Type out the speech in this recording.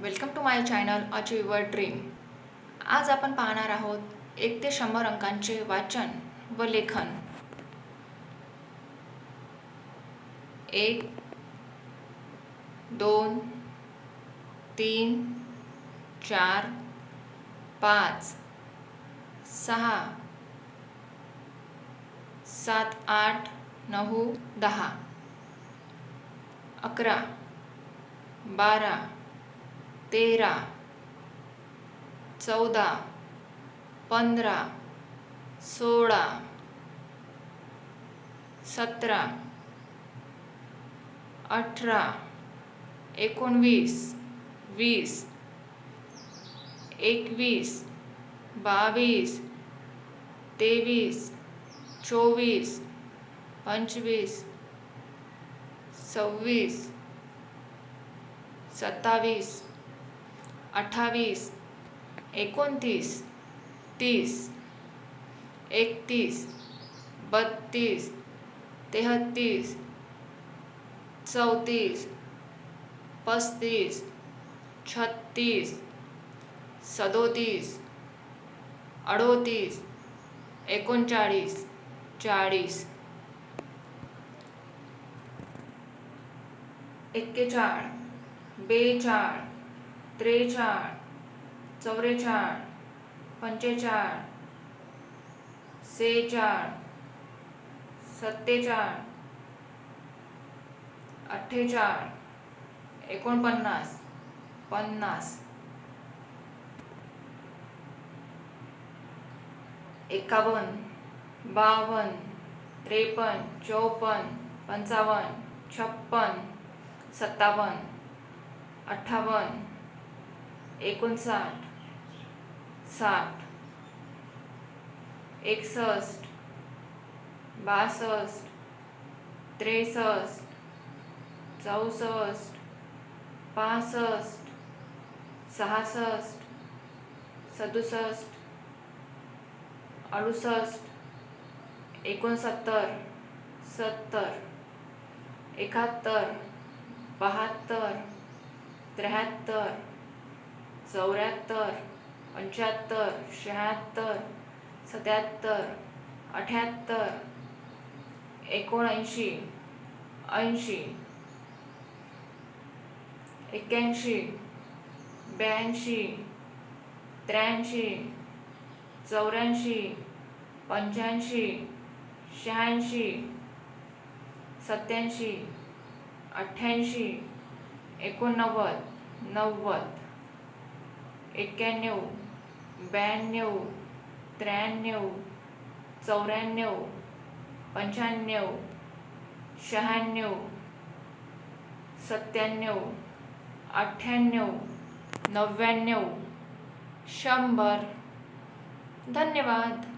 Welcome to my channel achieve your dream आज आपण पाहणार आहोत एक ते शंभर अंकांचे वाचन व लेखन. एक दोन तीन चार पाच सहा सात आठ नऊ दहा. अकरा बारा तेरा चौदा पंधरा सोळा सतरा अठरा एकोणवीस वीस एकवीस बावीस तेवीस चोवीस पंचवीस सव्वीस सत्तावीस अठ्ठावीस एकोणतीस तीस एकतीस बत्तीस तेहत्तीस चौतीस पस्तीस छत्तीस सदोतीस अडोतीस एकोणचाळीस चाळीस. एक्केचाळ बेचाळ त्रेचाळ चौवेचाळ पंचेचाळ सेचाळ सत्तेचाळ अठ्ठेचाळ एकोणपन्नास पन्नास. एकावन्न बावन्न त्रेपन्न चौपन्न पंचावन्न छप्पन सत्तावन्न अठ्ठावन्न. एकोणसाठ साठ एकसष्ट बासष्ट त्रेसष्ट चौसष्ट पासष्ट सहासष्ट सदुसष्ट अडुसष्ट एकोणसत्तर सत्तर एकाहत्तर बहात्तर त्र्याहत्तर चौऱ्याहत्तर पंच्याहत्तर शहात्तर सत्याहत्तर अठ्याहत्तर एकोणऐंशी ऐंशी एक्क्याऐंशी ब्याऐंशी त्र्याऐंशी चौऱ्याऐंशी पंच्याऐंशी शहाऐंशी सत्याऐंशी अठ्ठ्याऐंशी एकोणनव्वद नव्वद. एक्क्याण्णव ब्याण्णव त्र्याण्णव चौऱ्याण्णव पंच्याण्णव शहाण्णव सत्त्याण्णव अठ्ठ्याण्णव नव्याण्णव. शंभर. धन्यवाद.